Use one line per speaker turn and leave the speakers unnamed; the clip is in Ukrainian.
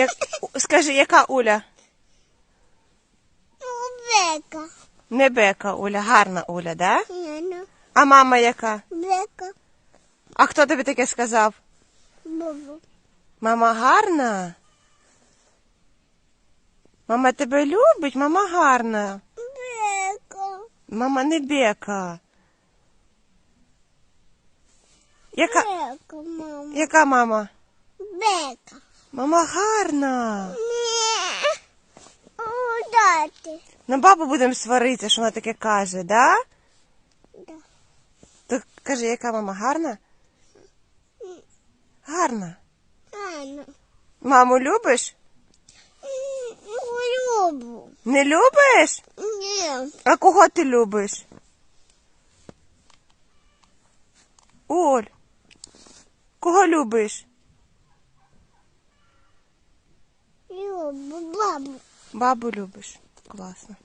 Як... Скажи, яка Уля?
Бека.
Не Бека Уля, гарна Уля, да?
Яна.
А мама яка?
Бека.
А хто тобі таке сказав?
Бубу.
Мама гарна? Мама тебе любить, мама гарна.
Бека.
Мама не Бека. Яка,
Бека, мама.
яка мама?
Бека.
Мама гарна.
Ні. Удати.
На бабу будемо сваритися, що вона таке каже, да?
Да.
То каже, яка мама гарна? Гарна.
Ану.
Маму любиш?
Любу.
Не любиш?
Ні.
А кого ти любиш? Оль, кого любиш?
Любу. Бабу.
Бабу любиш. Класно.